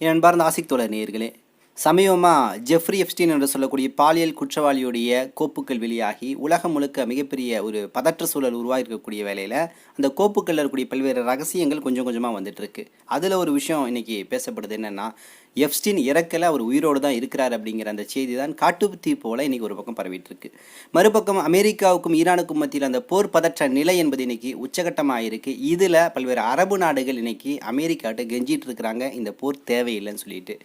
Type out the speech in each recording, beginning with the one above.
என் அன்பார்ந்த ஆசிக் தோழர் நேயர்களே சமீபமாக ஜெஃப்ரி எப்ஸ்டீன் என்று சொல்லக்கூடிய பாலியல் குற்றவாளியுடைய கோப்புக்கள் வெளியாகி உலகம் முழுக்க மிகப்பெரிய ஒரு பதற்ற சூழல் உருவாகிருக்கக்கூடிய வேலையில் அந்த கோப்புக்களில் இருக்கக்கூடிய பல்வேறு ரகசியங்கள் கொஞ்சம் கொஞ்சமாக வந்துட்டுருக்கு. அதில் ஒரு விஷயம் இன்றைக்கி பேசப்படுது என்னென்னா எப்ஸ்டீன் இறக்கல அவர் உயிரோடு தான் இருக்கிறார் அப்படிங்கிற அந்த செய்தி தான் காட்டுத்தீ போல இன்றைக்கி ஒரு பக்கம் பரவிட்டுருக்கு. மறுபக்கம் அமெரிக்காவுக்கும் ஈரானுக்கும் மத்தியில் அந்த போர் பதற்ற நிலை என்பது இன்னைக்கு உச்சகட்டமாக இருக்குது இதில் பல்வேறு அரபு நாடுகள் இன்னைக்கு அமெரிக்காட்ட கெஞ்சிட்டு இருக்கிறாங்க இந்த போர் தேவையில்லைன்னு சொல்லிட்டு.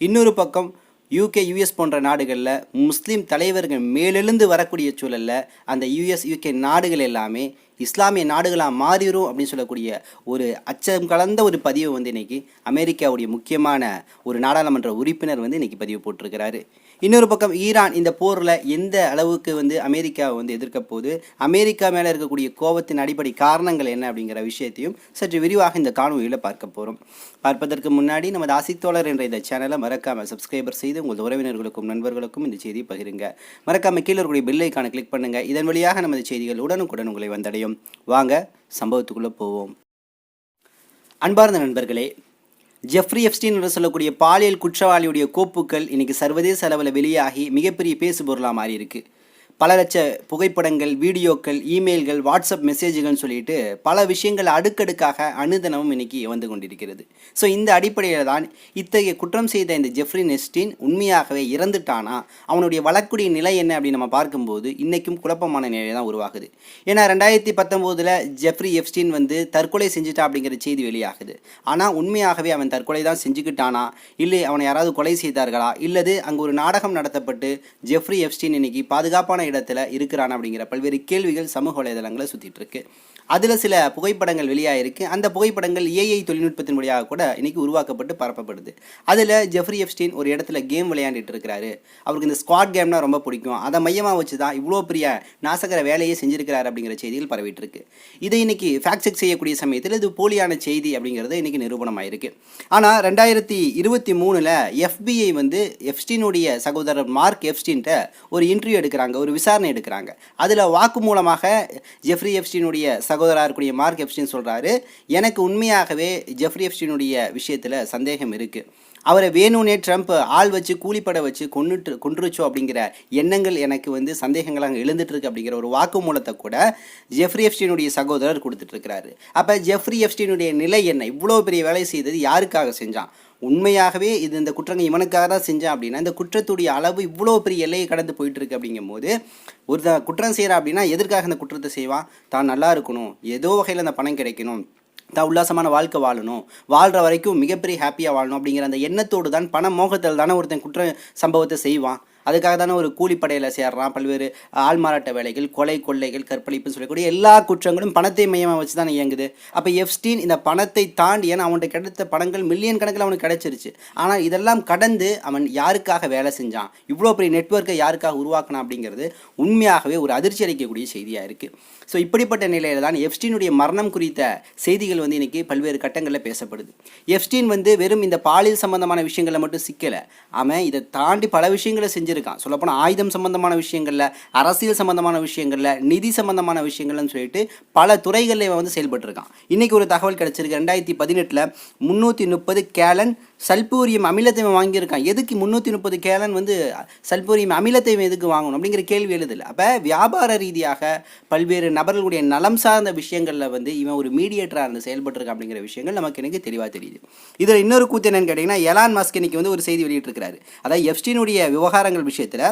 இன்னொரு பக்கம் யூகே யூஎஸ் போன்ற நாடுகளில் முஸ்லீம் தலைவர்கள் மேலெழுந்து வரக்கூடிய சூழலில் அந்த யூஎஸ் யூகே நாடுகள் எல்லாமே இஸ்லாமிய நாடுகளாக மாறிடும் அப்படின்னு சொல்லக்கூடிய ஒரு அச்சம் கலந்த ஒரு பதிவு வந்து இன்றைக்கி அமெரிக்காவுடைய முக்கியமான ஒரு நாடாளுமன்ற உறுப்பினர் வந்து இன்னைக்கு பதிவு போட்டிருக்கிறாரு. இன்னொரு பக்கம் ஈரான் இந்த போரில் எந்த அளவுக்கு வந்து அமெரிக்காவை வந்து எதிர்க்க போகுது? அமெரிக்கா மேலே இருக்கக்கூடிய கோபத்தின் அடிப்படை காரணங்கள் என்ன அப்படிங்கிற விஷயத்தையும் சற்று விரிவாக இந்த காணொலியில் பார்க்க போகிறோம் பார்ப்பதற்கு முன்னாடி நமது ஆசித்தோழர் என்ற இந்த சேனலை மறக்காமல் சப்ஸ்கிரைபர் செய்து உங்கள் உறவினர்களுக்கும் நண்பர்களுக்கும் இந்த செய்தியை பகிருங்க. மறக்காமல் கீழே இருக்கக்கூடிய பில்லைக்கான கிளிக் பண்ணுங்கள் இதன் வழியாக நமது செய்திகள் உடனுக்குடன் உங்களை வந்தடையும். வாங்க சம்பவத்துக்குள்ளே போவோம். அன்பார்ந்த நண்பர்களே ஜெஃப்ரி எப்ஸ்டீன் என்று சொல்லக்கூடிய பாலியல் குற்றவாளியுடைய கோப்புகள் இன்னைக்கு சர்வதேச அளவில் வெளியாகி மிகப்பெரிய பேசுபொருளாக மாறி இருக்குது பல லட்ச புகைப்படங்கள் வீடியோக்கள் இமெயில்கள் வாட்ஸ்அப் மெசேஜ்கள்னு சொல்லிட்டு பல விஷயங்கள் அடுக்கடுக்காக அனுதினமும் இன்னைக்கு வந்து கொண்டிருக்கிறது. ஸோ இந்த அடிப்படையில் தான் இத்தகைய குற்றம் செய்த இந்த ஜெஃப்ரி நெஸ்டின் உண்மையாகவே இறந்துட்டானா? அவனுடைய வழக்குடைய நிலை என்ன அப்படின்னு நம்ம பார்க்கும்போது இன்றைக்கும் குழப்பமான நிலை தான் உருவாகுது. ஏன்னா ரெண்டாயிரத்தி பத்தொம்போதில் ஜெஃப்ரி எப்ஸ்டீன் வந்து தற்கொலை செஞ்சுட்டா அப்படிங்கிற செய்தி வெளியாகுது. ஆனால் உண்மையாகவே அவன் தற்கொலை தான் செஞ்சுக்கிட்டானா? இல்லை அவனை யாராவது கொலை செய்தார்களா? இல்லது அங்கே ஒரு நாடகம் நடத்தப்பட்டு ஜெஃப்ரி எப்ஸ்டீன் இன்னைக்கு பாதுகாப்பான இடத்துல இருக்கிறான் அப்படிங்கிற பல்வேறு கேள்விகள் சமூக வலைதளங்களை சுற்றிட்டு இருக்கு. அதில் சில புகைப்படங்கள் வெளியாகிருக்கு அந்த புகைப்படங்கள் ஏஐ தொழில்நுட்பத்தின் வழியாக கூட இன்னைக்கு உருவாக்கப்பட்டு பரப்பப்படுது. அதில் ஜெஃப்ரி எஃப்ஸ்டீன் ஒரு இடத்துல கேம் விளையாண்டுட்டு இருக்கிறாரு அவருக்கு இந்த ஸ்குவாட் கேம்னா ரொம்ப பிடிக்கும். அதை மையமாக வச்சு தான் இவ்வளோ பெரிய நாசகர வேலையை செஞ்சிருக்கிறார் அப்படிங்கிற செய்திகள் பரவிட்டு இருக்கு இதை இன்னைக்கு ஃபேக்ட் செக் செய்யக்கூடிய சமயத்தில் இது போலியான செய்தி அப்படிங்கிறது இன்னைக்கு நிரூபணமாயிருக்கு. ஆனால் ரெண்டாயிரத்தி இருபத்தி மூணில் எஃபிஐ வந்து எஃப்ஸ்டீனுடைய சகோதரர் மார்க் எஃப்ஸ்டீன்ட்ட ஒரு இன்டர்வியூ எடுக்கிறாங்க ஒரு விசாரணை எடுக்கிறாங்க. அதில் வாக்கு மூலமாக ஜெஃப்ரி எப்ஸ்டீனுடைய சகோதராக இருக்கக்கூடிய மார்க் எப்ஸ்டின் சொல்கிறாரு எனக்கு உண்மையாகவே ஜெஃப்ரி எப்ஸ்டினுடைய விஷயத்தில் சந்தேகம் இருக்குது அவரை வேணும்னே ட்ரம்ப் ஆள் வச்சு கூலிப்பட வச்சு கொண்டுட்டு கொண்டுருச்சோ அப்படிங்கிற எண்ணங்கள் எனக்கு வந்து சந்தேகங்கள் அங்கே எழுந்துட்டுருக்கு அப்படிங்கிற ஒரு வாக்குமூலத்தை கூட ஜெஃப்ரி எப்ஸ்டீனுடைய சகோதரர் கொடுத்துட்ருக்கிறாரு அப்போ ஜெஃப்ரி எப்ஸ்டீனுடைய நிலை என்ன? இவ்வளோ பெரிய வேலை செய்தது யாருக்காக செஞ்சான்? உண்மையாகவே இது இந்த குற்றங்கள் இவனுக்காக தான் செஞ்சான் அப்படின்னா இந்த குற்றத்துடைய அளவு இவ்வளோ பெரிய எல்லையை கடந்து போயிட்டு இருக்கு அப்படிங்கும்போது ஒரு குற்றம் செய்கிறான் அப்படின்னா எதற்காக இந்த குற்றத்தை செய்வான்? தான் நல்லா இருக்கணும். ஏதோ வகையில் அந்த பணம் கிடைக்கணும். தான் உல்லாசமான வாழ்க்கை வாழணும். வாழ்கிற வரைக்கும் மிகப்பெரிய ஹாப்பியாக வாழணும் அப்படிங்கிற அந்த எண்ணத்தோடு தான் பண மோகத்தில் தானே ஒருத்தன் குற்ற சம்பவத்தை செய்வான். அதுக்காக தானே ஒரு கூலிப்படையில் சேர்றான். பல்வேறு ஆள்மாறாட்ட வேலைகள் கொலை கொள்ளைகள் கற்பழிப்புன்னு சொல்லக்கூடிய எல்லா குற்றங்களும் பணத்தை மையமாக வச்சு தானே இயங்குது. அப்போ எஃப்ஸ்டீன் இந்த பணத்தை தாண்டி ஏன்னா அவன்கிட்ட கிடைத்த பணங்கள் மில்லியன் கணக்கில் அவனுக்கு கிடைச்சிருச்சு. ஆனால் இதெல்லாம் கடந்து அவன் யாருக்காக வேலை செஞ்சான்? இவ்வளோ பெரிய நெட்வொர்க்கை யாருக்காக உருவாக்கினான் அப்படிங்கிறது உண்மையாகவே ஒரு அதிர்ச்சி அளிக்கக்கூடிய செய்தியாக இருக்குது ஸோ இப்படிப்பட்ட நிலையில் தான் எஃப்ஸ்டீனுடைய மரணம் குறித்த செய்திகள் வந்து இன்றைக்கி பல்வேறு கட்டங்களில் பேசப்படுது. எஃப்ஸ்டீன் வந்து வெறும் இந்த பாலியல் சம்பந்தமான விஷயங்களை மட்டும் சிக்கலை. அவன் இதை தாண்டி பல விஷயங்களை செஞ்சு செஞ்சுருக்கான் சொல்லப்போனால் ஆயுதம் சம்பந்தமான விஷயங்களில் அரசியல் சம்பந்தமான விஷயங்களில் நிதி சம்பந்தமான விஷயங்கள்னு சொல்லிட்டு பல துறைகளில் இவன் வந்து செயல்பட்டுருக்கான். இன்னைக்கு ஒரு தகவல் கிடைச்சிருக்கு. ரெண்டாயிரத்தி பதினெட்டில் முந்நூற்றி முப்பது கேலன் சல்பூரியம் அமிலத்தை வாங்கியிருக்கான். எதுக்கு முந்நூற்றி முப்பது கேலன் வந்து சல்பூரியம் அமிலத்தை எதுக்கு வாங்கணும் அப்படிங்கிற கேள்வி எழுதல. அப்போ வியாபார ரீதியாக பல்வேறு நபர்களுடைய நலம் சார்ந்த விஷயங்களில் வந்து இவன் ஒரு மீடியேட்டராக இருந்து செயல்பட்டுருக்கான் அப்படிங்கிற விஷயங்கள் நமக்கு எனக்கு தெளிவாக தெரியுது. இதில் இன்னொரு கூத்து என்னன்னு கேட்டிங்கன்னா எலான் மாஸ்க் இன்னைக்கு வந்து ஒரு செய்தி வெளியிட்டிருக்கிறாரு. அதாவது எப்ஸ்டீனுடைய விவகாரங்கள் விஷயத்தில்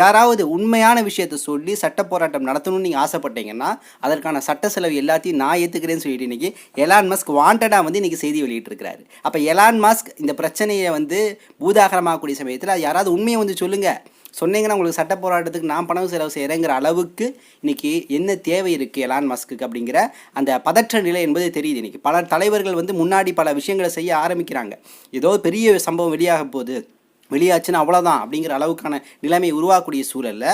யாராவது உண்மையான விஷயத்தை சொல்லி சட்ட போராட்டம் நடத்தணும்னு நீங்கள் ஆசைப்பட்டீங்கன்னா அதற்கான சட்ட செலவு எல்லாத்தையும் நான் ஏற்றுக்கிறேன்னு சொல்லிட்டு இன்னைக்கு எலான் மஸ்க் வாண்டடாக வந்து இன்னைக்கு செய்தி வெளியிட்டிருக்கிறாரு. அப்போ எலான் மாஸ்க் இந்த பிரச்சனையை வந்து பூதாகரமாகக்கூடிய சமயத்தில் அது யாராவது உண்மையை வந்து சொல்லுங்கள் சொன்னீங்கன்னா உங்களுக்கு சட்ட போராட்டத்துக்கு நான் பணம் செலவு செய்கிறேங்கிற அளவுக்கு இன்னைக்கு என்ன தேவை இருக்குது எலான் மஸ்க்கு அப்படிங்கிற அந்த பதற்ற நிலை என்பது தெரியுது இன்றைக்கி பல தலைவர்கள் வந்து முன்னாடி பல விஷயங்களை செய்ய ஆரம்பிக்கிறாங்க. ஏதோ பெரிய சம்பவம் வெளியாக போகுது. வெளியாச்சுன்னா அவ்வளோதான் அப்படிங்கிற அளவுக்கான நிலைமை உருவாக்கக்கூடிய சூழலில்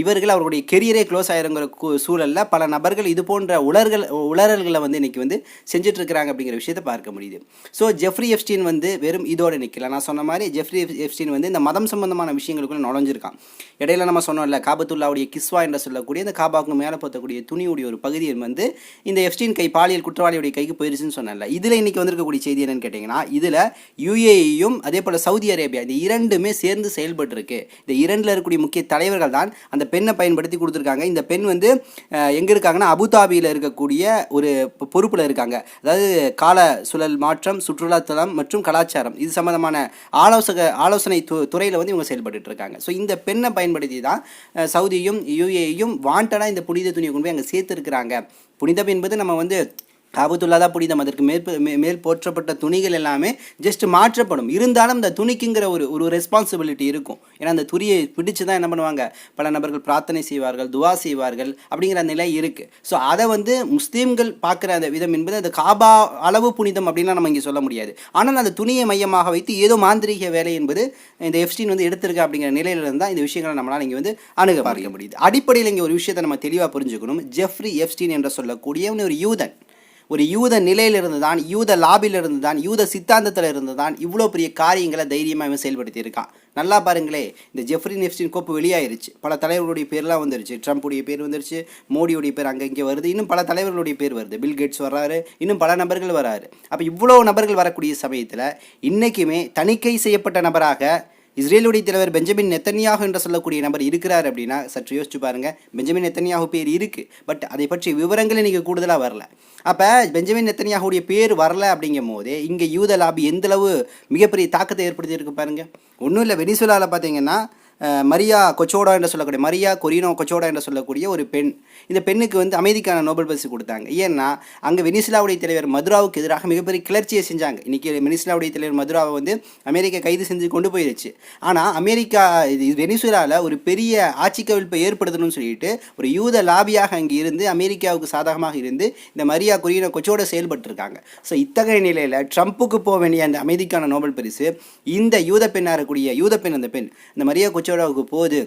இவர்கள் அவர்களுடைய கெரியரே க்ளோஸ் ஆயிருங்கிற சூழலில் பல நபர்கள் இது போன்ற உலர்கள் உளறல்களை வந்து இன்றைக்கி வந்து செஞ்சுட்டு இருக்கிறாங்க அப்படிங்கிற விஷயத்தை பார்க்க முடியுது. ஸோ ஜெஃப்ரி எஃப்ஸ்டீன் வந்து வெறும் இதோடு நிற்கல நான் சொன்ன மாதிரி ஜெஃப்ரி எஃப்ஸ்டீன் வந்து இந்த மதம் சம்பந்தமான விஷயங்களுக்குள்ள நுழைஞ்சிருக்கான். இடையில நம்ம சொன்னோம்ல காபத்துல்லாவுடைய கிஸ்வா என்று சொல்லக்கூடிய இந்த காபாவுக்கு மேலே போத்தக்கூடிய துணியுடைய ஒரு பகுதியில் வந்து இந்த எஃப்ஸ்டீன் கை பாலியல் குற்றவாளியுடைய கைக்கு போயிருச்சுன்னு சொன்னல இதில் இன்னைக்கு வந்திருக்கக்கூடிய செய்தி என்னன்னு கேட்டிங்கன்னா இதில் யுஏஇயும் அதே போல் சவுதி அரேபியா இந்த இரண்டுமே சேர்ந்து செயல்பட்டுருக்கு. இந்த இரண்டில் இருக்கக்கூடிய முக்கிய தலைவர்கள் தான் அந்த பெண்ணை பயன்படுத்தி கொடுத்துருக்காங்க. இந்த பெண் வந்து எங்கே இருக்காங்கன்னா அபுதாபியில் இருக்கக்கூடிய ஒரு பொ- இருக்காங்க. அதாவது கால சுழல் மாற்றம் சுற்றுலாத்தலம் மற்றும் கலாச்சாரம். இது சம்மந்தமான ஆலோசக ஆலோசனை து துறையில் வந்து இவங்க செயல்பட்டு இருக்காங்க. ஸோ இந்த பெண்ணை பயன்படுத்தி தான் சவுதியும் யூஏயும் வாண்டடாக இந்த புனித துணியை கொண்டு போய் அங்கே சேர்த்துருக்குறாங்க. புனிதம் என்பது நம்ம வந்து காபத்துல்லா புனிதம். அதற்கு மேற்ப மே- மேல் போற்றப்பட்ட துணிகள் எல்லாமே ஜஸ்ட் மாற்றப்படும். இருந்தாலும் இந்த துணிக்குங்கிற ஒரு ஒரு ரெஸ்பான்சிபிலிட்டி இருக்கும். ஏன்னா அந்த துணியை பிடிச்சு தான் என்ன பண்ணுவாங்க? பல நபர்கள் பிரார்த்தனை செய்வார்கள் துவா செய்வார்கள் அப்படிங்கிற நிலை இருக்குது ஸோ அதை வந்து முஸ்லீம்கள் பார்க்குற அந்த விதம் என்பது அது காபா அளவு புனிதம் அப்படின்லாம் நம்ம இங்கே சொல்ல முடியாது. ஆனால் அந்த துணியை மையமாக வைத்து ஏதோ மாந்திரீக வேலை என்பது இந்த எஃப்ஸ்டின் வந்து எடுத்திருக்க அப்படிங்கிற நிலையில இருந்தால் இந்த விஷயங்களை நம்மளால் இங்கே வந்து அணுக பார்க்க முடியுது. அடிப்படையில் இங்கே ஒரு விஷயத்தை நம்ம தெளிவாக புரிஞ்சுக்கணும். ஜெஃப்ரி எஃப்ஸ்டின் என்று சொல்லக்கூடிய ஒரு யூதன். ஒரு யூத நிலையிலிருந்து தான் யூத லாபிலிருந்து தான் யூத சித்தாந்தத்தில் இருந்து தான் இவ்வளோ பெரிய காரியங்களை தைரியமாக இவன் செயல்படுத்தியிருக்கான். நல்லா பாருங்களே இந்த ஜெஃப்ரி நெப்ஸ்டின் கோப்பு வெளியாயிருச்சு. பல தலைவர்களுடைய பேர்லாம் வந்துருச்சு. ட்ரம்ப்புடைய பேர் வந்துருச்சு மோடியுடைய பேர் அங்கே இங்கே வருது. இன்னும் பல தலைவர்களுடைய பேர் வருது. பில் கேட்ஸ் வர்றாரு இன்னும் பல நபர்கள் வராரு. அப்போ இவ்வளோ நபர்கள் வரக்கூடிய சமயத்தில் இன்றைக்குமே தணிக்கை செய்யப்பட்ட நபராக இஸ்ரேலுடைய தலைவர் பெஞ்சமின் நெத்தன்யாகு என்று சொல்லக்கூடிய நபர் இருக்கிறார் அப்படின்னா சற்று யோசிச்சு பாருங்க. பெஞ்சமின் நெத்தன்யாகு பேர் இருக்கு. பட் அதை பற்றி விவரங்கள் இன்றைக்கி கூடுதலாக வரல. அப்போ பெஞ்சமின் நெத்தன்யாகுடைய பேர் வரல அப்படிங்கும் போதே இங்கே யூத லாபி எந்த அளவு மிகப்பெரிய தாக்கத்தை ஏற்படுத்தி இருக்கு பாருங்க. ஒன்றும் இல்லை வெனிசுலாவில் பார்த்தீங்கன்னா மரியா கொச்சோடா என்று சொல்லக்கூடிய மரியா கொரினோ கொச்சோடா என்று சொல்லக்கூடிய ஒரு பெண். இந்த பெண்ணுக்கு வந்து அமைதிக்கான நோபல் பரிசு கொடுத்தாங்க. ஏன்னா அங்கே வெனிசுலாவுடைய தலைவர் மதுராவுக்கு எதிராக மிகப்பெரிய கிளர்ச்சியை செஞ்சாங்க. இன்னைக்கு வெனிசுலாவுடைய தலைவர் மதுராவை வந்து அமெரிக்கா கைது செஞ்சு கொண்டு போயிருச்சு. ஆனால் அமெரிக்கா இது வெனிசுலாவில் ஒரு பெரிய ஆட்சி கவிழ்ப்பை ஏற்படுத்தணும்னு சொல்லிட்டு ஒரு யூத லாபியாக அங்கே இருந்து அமெரிக்காவுக்கு சாதகமாக இருந்து இந்த மரியா கொரினோ கொச்சோட செயல்பட்டுருக்காங்க. ஸோ இத்தகைய நிலையில் ட்ரம்ப்புக்கு போக வேண்டிய அந்த அமைதிக்கான நோபல் பரிசு இந்த யூத பெண்ணாக இருக்கக்கூடிய யூத பெண் அந்த பெண் இந்த மரியா கொச்சோடாவுக்கு போகுது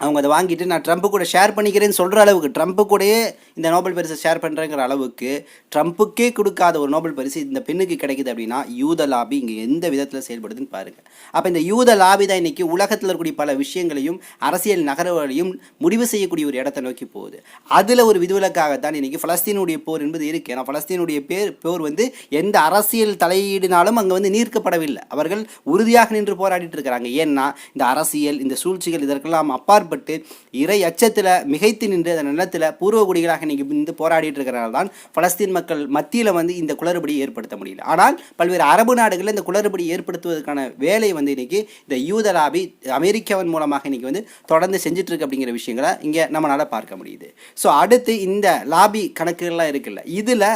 அவங்க அதை வாங்கிட்டு நான் ட்ரம்ப்பு கூட ஷேர் பண்ணிக்கிறேன்னு சொல்கிற அளவுக்கு ட்ரம்ப்பு கூடயே இந்த நோபல் பரிசை ஷேர் பண்ணுறேங்கிற அளவுக்கு ட்ரம்ப்புக்கே கொடுக்காத ஒரு நோபல் பரிசு இந்த பெண்ணுக்கு கிடைக்குது அப்படின்னா யூத லாபி இங்கே எந்த விதத்தில் செயல்படுதுன்னு பாருங்கள் அப்போ இந்த யூத லாபி தான் இன்றைக்கி உலகத்தில் இருக்கக்கூடிய பல விஷயங்களையும் அரசியல் நகர்வுகளையும் முடிவு செய்யக்கூடிய ஒரு இடத்தை நோக்கி போகுது. அதில் ஒரு விதிவிலக்காகத்தான் இன்றைக்கி ஃபலஸ்தீனுடைய போர் என்பது இருக்குது ஏன்னா ஃபலஸ்தீனுடைய பேர் போர் வந்து எந்த அரசியல் தலையீடுனாலும் அங்கே வந்து நீர்க்கப்படவில்லை. அவர்கள் உறுதியாக நின்று போராடிட்டு இருக்கிறாங்க. ஏன்னா இந்த அரசியல் இந்த சூழ்ச்சிகள் இதற்கெல்லாம் அப்பாற்பட்டு இறை அச்சத்தில் மிகைத்து நின்று அந்த நிலத்தில் பூர்வகுடிகளாக இன்றைக்கி வந்து போராடிட்டு இருக்கிறனால தான் பலஸ்தீன் மக்கள் மத்தியில் வந்து இந்த குளறுபடி ஏற்படுத்த முடியல. ஆனால் பல்வேறு அரபு நாடுகளில் இந்த குளறுபடி ஏற்படுத்துவதற்கான வேலை வந்து இன்னைக்கு இந்த யூத லாபி அமெரிக்காவின் மூலமாக இன்னைக்கு வந்து தொடர்ந்து செஞ்சுட்டு இருக்கு அப்படிங்கிற விஷயங்களை இங்கே நம்மளால் பார்க்க முடியுது. ஸோ அடுத்து இந்த லாபி கணக்குகள்லாம் இருக்குல்ல இதில்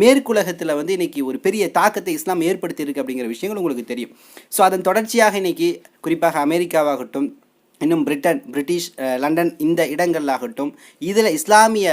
மேற்குலகத்தில் வந்து இன்னைக்கு ஒரு பெரிய தாக்கத்தை இஸ்லாம் ஏற்படுத்தியிருக்கு அப்படிங்கிற விஷயங்கள் உங்களுக்கு தெரியும். ஸோ அதன் தொடர்ச்சியாக இன்னைக்கு குறிப்பாக அமெரிக்காவாகட்டும் இன்னும் பிரிட்டன் பிரிட்டிஷ் லண்டன் இந்த இடங்களாகட்டும் இதில் இஸ்லாமிய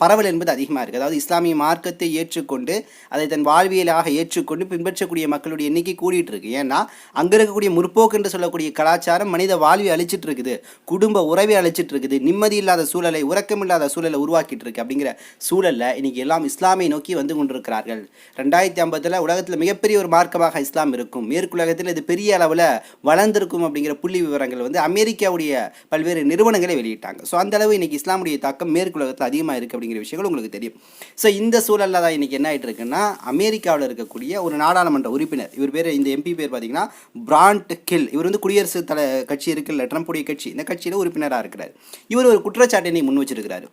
பரவல் என்பது அதிகமாக இருக்குது அதாவது இஸ்லாமிய மார்க்கத்தை ஏற்றுக்கொண்டு அதை தன் வாழ்வியலாக ஏற்றுக்கொண்டு பின்பற்றக்கூடிய மக்களுடைய எண்ணிக்கை கூடிட்டு இருக்கு. ஏன்னா அங்கே இருக்கக்கூடிய முற்போக்கு என்று சொல்லக்கூடிய கலாச்சாரம் மனித வாழ்வை அழிச்சிட்டு இருக்குது குடும்ப உறவை அழிச்சிட்டு இருக்குது நிம்மதி இல்லாத சூழலை உறக்கமில்லாத சூழலை உருவாக்கிட்டு இருக்கு அப்படிங்கிற சூழல்ல இன்னைக்கு எல்லாம் இஸ்லாமை நோக்கி வந்து கொண்டிருக்கிறார்கள். ரெண்டாயிரத்தி ஐம்பதில் உலகத்தில் மிகப்பெரிய ஒரு மார்க்கமாக இஸ்லாம் இருக்கும். மேற்குலகத்தில் இது பெரிய அளவில் வளர்ந்திருக்கும் அப்படிங்கிற புள்ளி விவரங்கள் வந்து அமெரிக்க அமெரிக்காவுடைய பல்வேறு நிறுவனங்களை வெளியிட்டாங்க. ஸோ அந்த அளவு இன்னைக்கு இஸ்லாமுடைய தாக்கம் மேற்குலகத்தில் அதிகமாக இருக்குது அப்படிங்கிற விஷயங்கள் உங்களுக்கு தெரியும். ஸோ இந்த சூழலில் தான் இன்னைக்கு என்ன ஆயிட்டு இருக்குன்னா அமெரிக்காவில் இருக்கக்கூடிய ஒரு நாடாளுமன்ற உறுப்பினர் இவர் பேர் இந்த எம்பி பேர் பார்த்தீங்கன்னா பிராண்ட் கில். இவர் வந்து குடியரசு தலை கட்சி இருக்குல்ல ட்ரம்ப்புடைய கட்சி இந்த கட்சியில் உறுப்பினராக இருக்கிறார். இவர் ஒரு குற்றச்சாட்டினை முன் வச்சிருக்கிறாரு.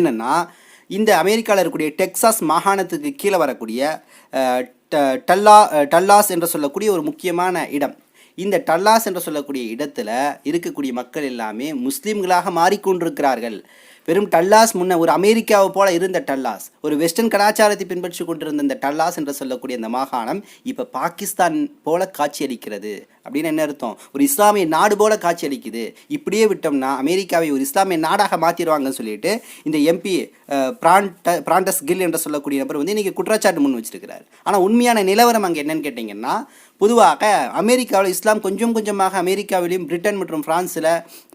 என்னன்னா இந்த அமெரிக்காவில் இருக்கக்கூடிய டெக்சாஸ் மாகாணத்துக்கு கீழே வரக்கூடிய டல்லா டல்லாஸ் என்று சொல்லக்கூடிய ஒரு முக்கியமான இடம் இந்த டல்லாஸ் என்று சொல்லக்கூடிய இடத்துல இருக்கக்கூடிய மக்கள் எல்லாமே முஸ்லீம்களாக மாறிக்கொண்டிருக்கிறார்கள். வெறும் டல்லாஸ் முன்ன ஒரு அமெரிக்காவை போல இருந்த டல்லாஸ் ஒரு வெஸ்டர்ன் கலாச்சாரத்தை பின்பற்றி கொண்டிருந்த இந்த டல்லாஸ் என்று சொல்லக்கூடிய இந்த மாகாணம் இப்போ பாகிஸ்தான் போல காட்சியளிக்கிறது. அப்படின்னு என்ன அர்த்தம்? ஒரு இஸ்லாமிய நாடு போல காட்சியளிக்குது. இப்படியே விட்டோம்னா அமெரிக்காவை ஒரு இஸ்லாமிய நாடாக மாற்றிடுவாங்கன்னு சொல்லிட்டு இந்த எம்பி பிராண்ட பிராண்டஸ் கில் என்று சொல்லக்கூடிய நபர் வந்து இன்றைக்கி குற்றச்சாட்டு முன் வச்சிருக்கிறார். ஆனால் உண்மையான நிலவரம் அங்கே என்னன்னு கேட்டிங்கன்னா பொதுவாக அமெரிக்காவில் இஸ்லாம் கொஞ்சம் கொஞ்சமாக அமெரிக்காவிலும் பிரிட்டன் மற்றும் பிரான்ஸில்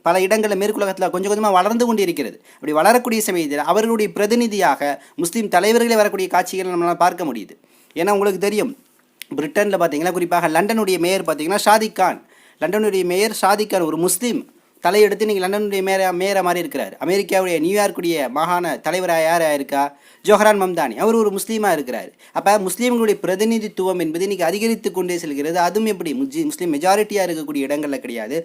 பல இடங்களில் மேற்குலகத்தில் கொஞ்சம் கொஞ்சமாக வளர்ந்து கொண்டு இருக்கிறது அப்படி வளரக்கூடிய சமயத்தில் அவர்களுடைய பிரதிநிதியாக முஸ்லீம் தலைவர்களே வரக்கூடிய காட்சிகளை நம்மளால் பார்க்க முடியுது. ஏன்னா உங்களுக்கு தெரியும் பிரிட்டனில் பார்த்தீங்கன்னா குறிப்பாக லண்டனுடைய மேயர் பார்த்தீங்கன்னா ஷாதிக் கான். லண்டனுடைய மேயர் ஷாதிக் கான் ஒரு முஸ்லீம். தலையெடுத்து நீங்கள் லண்டனுடைய மேர மேயரை மாதிரி இருக்கிறார். அமெரிக்காவுடைய நியூயார்க்குடைய மாகாண தலைவராக யார் இருக்கா ஜோஹரான் மம்தானி. அவர் ஒரு முஸ்லீமாக இருக்கிறார். அப்போ முஸ்லீம்களுடைய பிரதிநிதித்துவம் என்பது இன்றைக்கி அதிகரித்து கொண்டே செல்கிறது. அதுவும் எப்படி? முஜி முஸ்லீம் மெஜாரிட்டியாக இருக்கக்கூடிய இடங்களில் கிடையாது.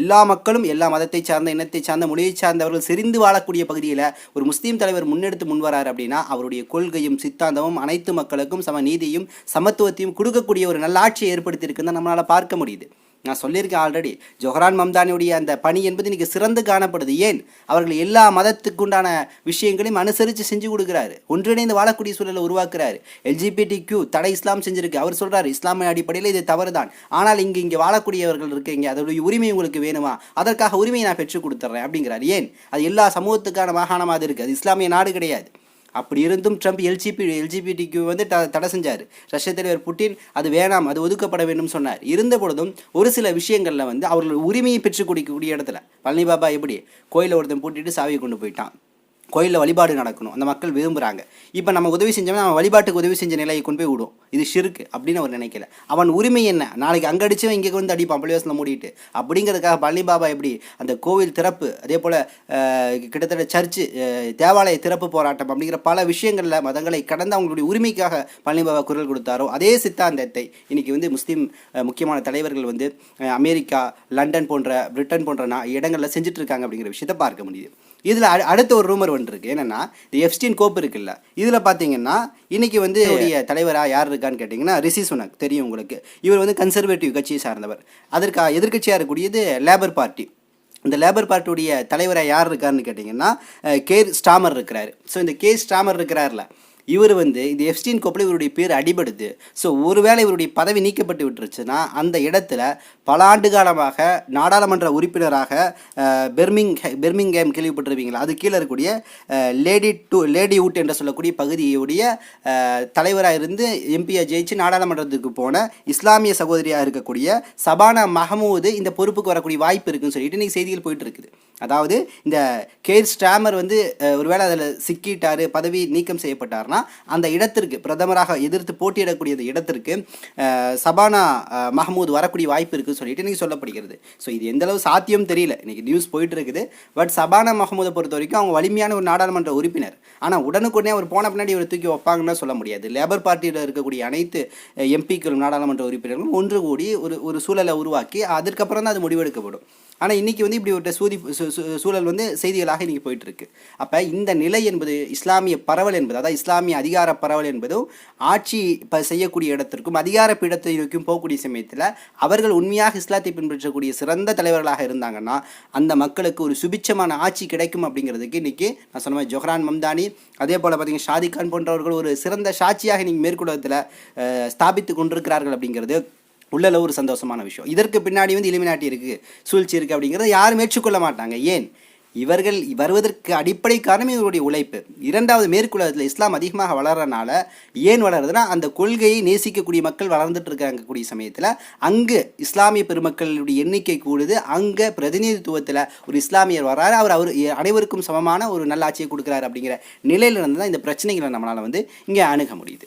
எல்லா மக்களும் எல்லா மதத்தை சார்ந்த இனத்தை சார்ந்த மொழியை சார்ந்தவர்கள் செறிந்து வாழக்கூடிய பகுதியில் ஒரு முஸ்லீம் தலைவர் முன்னெடுத்து முன்வரார் அப்படின்னா அவருடைய கொள்கையும் சித்தாந்தமும் அனைத்து மக்களுக்கும் சம நீதியும் சமத்துவத்தையும் கொடுக்கக்கூடிய ஒரு நல்லாட்சியை ஏற்படுத்தியிருக்குன்னு தான் நம்மளால் பார்க்க முடியுது. நான் சொல்லியிருக்கேன் ஆல்ரெடி ஜொஹரான் மம்தானியுடைய அந்த பணி என்பது இன்றைக்கி சிறந்து காணப்படுது. ஏன்? அவர்கள் எல்லா மதத்துக்குண்டான விஷயங்களையும் அனுசரித்து செஞ்சு கொடுக்குறாரு. ஒன்றிணைந்து வாழக்கூடிய சூழலை உருவாக்குறாரு. எல்ஜிபிடி கியூ தடை இஸ்லாம் செஞ்சிருக்கு. அவர் சொல்கிறார் இஸ்லாமிய அடிப்படையில் இது தவறு தான் ஆனால் இங்கே இங்கே வாழக்கூடியவர்கள் இருக்கீங்க. அதோடைய உரிமை உங்களுக்கு வேணுமா? அதற்காக உரிமையை நான் பெற்றுக் கொடுத்துட்றேன் அப்படிங்கிறார். ஏன்? அது எல்லா சமூகத்துக்கான மாகாணமாக அது இருக்குது அது இஸ்லாமிய நாடு கிடையாது. அப்படி இருந்தும் ட்ரம்ப் எல்ஜிபி எல்ஜிபிடிக்கு வந்து த தடை செஞ்சார். ரஷ்ய தலைவர் புட்டின் அது வேணாம் அது ஒதுக்கப்பட வேண்டும் சொன்னார். இருந்த பொழுதும் ஒரு சில விஷயங்களில் வந்து அவர்கள் உரிமையை பெற்றுக் கொடுக்கக்கூடிய இடத்துல பழனி பாபா எப்படி கோயிலில் ஒருத்தன் பூட்டிட்டு சாவியை கொண்டு போயிட்டான். கோயிலில் வழிபாடு நடக்கணும். அந்த மக்கள் விரும்புகிறாங்க இப்போ நம்ம உதவி செஞ்சோம்னா நம்ம வழிபாட்டுக்கு உதவி செஞ்ச நிலையை கொண்டு போய் விடும். இது ஷிருக்கு அப்படின்னு அவர் நினைக்கல. அவன் உரிமை என்ன? நாளைக்கு அங்கே அடிச்சவன் இங்கே வந்து அடிப்பான் பள்ளிவாசலில் மூடிட்டு. அப்படிங்கிறதுக்காக பழனி பாபா எப்படி அந்த கோவில் திறப்பு அதே போல் கிட்டத்தட்ட சர்ச்சு தேவாலய திறப்பு போராட்டம் அப்படிங்கிற பல விஷயங்களில் மதங்களை கடந்து அவங்களுடைய உரிமைக்காக பழனி பாபா குரல் கொடுத்தாரோ அதே சித்தாந்தத்தை இன்றைக்கி வந்து முஸ்லீம் முக்கியமான தலைவர்கள் வந்து அமெரிக்கா லண்டன் போன்ற பிரிட்டன் போன்ற இடங்களில் செஞ்சுட்டு இருக்காங்க அப்படிங்கிற விஷயத்தை பார்க்க முடியுது. இதில் அடுத்த ஒரு ரூமர் வந்துருக்கு என்னென்னா இந்த எஃப்ஸ்டீன் கோப்பு இருக்குல்ல இதில் பார்த்தீங்கன்னா இன்னைக்கு வந்து உடைய தலைவராக யார் இருக்கான்னு கேட்டிங்கன்னா ரிஷி சுனக் தெரியும் உங்களுக்கு. இவர் வந்து கன்சர்வேட்டிவ் கட்சியை சார்ந்தவர். அதற்கு எதிர்க்கட்சியாக இருக்கக்கூடியது லேபர் பார்ட்டி இந்த லேபர் பார்ட்டியுடைய தலைவராக யார் இருக்காருன்னு கேட்டிங்கன்னா கேர் ஸ்டாமர் இருக்கிறாரு. ஸோ இந்த கே ஸ்டாமர் இருக்கிறார்ல இவர் வந்து இந்த எஃப்ஸ்டீன் கோப்பில் இவருடைய பேர் அடிபடுது. ஸோ ஒருவேளை இவருடைய பதவி நீக்கப்பட்டு விட்டுருச்சுன்னா அந்த இடத்துல பல ஆண்டு காலமாக நாடாளுமன்ற உறுப்பினராக அஹ், பெர்மிங் கேம் கேள்விப்பட்டிருப்பீங்களா? அது கீழே இருக்கக்கூடிய லேடி டு லேடி வுட் என்று சொல்லக்கூடிய பகுதியுடைய தலைவராக இருந்து எம்பியை ஜெயிச்சு நாடாளுமன்றத்துக்கு போன இஸ்லாமிய சகோதரியாக இருக்கக்கூடிய சபானா மஹமூது இந்த பொறுப்புக்கு வரக்கூடிய வாய்ப்பு இருக்குன்னு சொல்லிட்டு இன்றைக்கி செய்திகள் போயிட்டு இருக்குது அதாவது இந்த கேர் ஸ்டாமர் வந்து ஒருவேளை அதில் சிக்கிட்டார் பதவி நீக்கம் செய்யப்பட்டார்னா அந்த இடத்திற்கு பிரதமராக எதிர்த்து போட்டியிடக்கூடிய இடத்திற்கு சபானா மஹமூத் வரக்கூடிய வாய்ப்பு இருக்குன்னு சொல்லிட்டு இன்றைக்கி சொல்லப்படுகிறது. ஸோ இது எந்தளவு சாத்தியம் தெரியல. இன்றைக்கி நியூஸ் போயிட்டு இருக்குது பட் சபானா மஹமூதை பொறுத்த வரைக்கும் அவங்க வலிமையான ஒரு நாடாளுமன்ற உறுப்பினர். ஆனால் உடனுக்குடனே அவர் போன பின்னாடி இவர் தூக்கி வைப்பாங்கன்னு சொல்ல முடியாது. லேபர் பார்ட்டியில் இருக்கக்கூடிய அனைத்து எம்பிக்களும் நாடாளுமன்ற உறுப்பினர்களும் ஒன்று கூடி ஒரு ஒரு சூழலை உருவாக்கி அதற்கப்புறம் தான் அது முடிவெடுக்கப்படும். ஆனால் இன்றைக்கி வந்து இப்படி ஒரு சூதி சூழல் வந்து செய்திகளாக இன்றைக்கி போயிட்டுருக்கு. அப்போ இந்த நிலை என்பது இஸ்லாமிய பரவல் என்பது அதாவது இஸ்லாமிய அதிகார பரவல் என்பதும் ஆட்சி இப்போ செய்யக்கூடிய இடத்திற்கும் அதிகார பீடத்தை நோக்கியும் போகக்கூடிய சமயத்தில் அவர்கள் உண்மையாக இஸ்லாத்தை பின்பற்றக்கூடிய சிறந்த தலைவர்களாக இருந்தாங்கன்னா அந்த மக்களுக்கு ஒரு சுபிச்சமான ஆட்சி கிடைக்கும் அப்படிங்கிறதுக்கு இன்றைக்கி நான் சொன்ன மாதிரி ஜொஹரான் மம்தானி அதே போல் பார்த்தீங்கன்னா ஷாதிக் கான் போன்றவர்கள் ஒரு சிறந்த சாட்சியாக இன்றைக்கி மேற்குலகத்தில் ஸ்தாபித்து கொண்டிருக்கிறார்கள் அப்படிங்கிறது உள்ளல ஒரு சந்தோஷமான விஷயம். இதற்கு பின்னாடி வந்து இலுமினாட்டி இருக்குது சூழ்ச்சி இருக்குது அப்படிங்கிறத யாரும் ஏற்றுக்கொள்ள மாட்டாங்க. ஏன்? இவர்கள் வருவதற்கு அடிப்படை காரணம் இவருடைய உழைப்பு. இரண்டாவது மேற்குலகத்தில் இஸ்லாம் அதிகமாக வளர்றனால ஏன் வளருதுன்னா அந்த கொள்கையை நேசிக்கக்கூடிய மக்கள் வளர்ந்துட்டு இருக்காங்க கூடிய சமயத்தில். அங்கு இஸ்லாமிய பெருமக்களுடைய எண்ணிக்கை கூடுது. அங்கே பிரதிநிதித்துவத்தில் ஒரு இஸ்லாமியர் வராரு அவர் அவர் அனைவருக்கும் சமமான ஒரு நல்லாட்சியை கொடுக்குறாரு அப்படிங்கிற நிலையிலிருந்து தான் இந்த பிரச்சனைகளை நம்மளால் வந்து இங்கே அணுக முடியுது.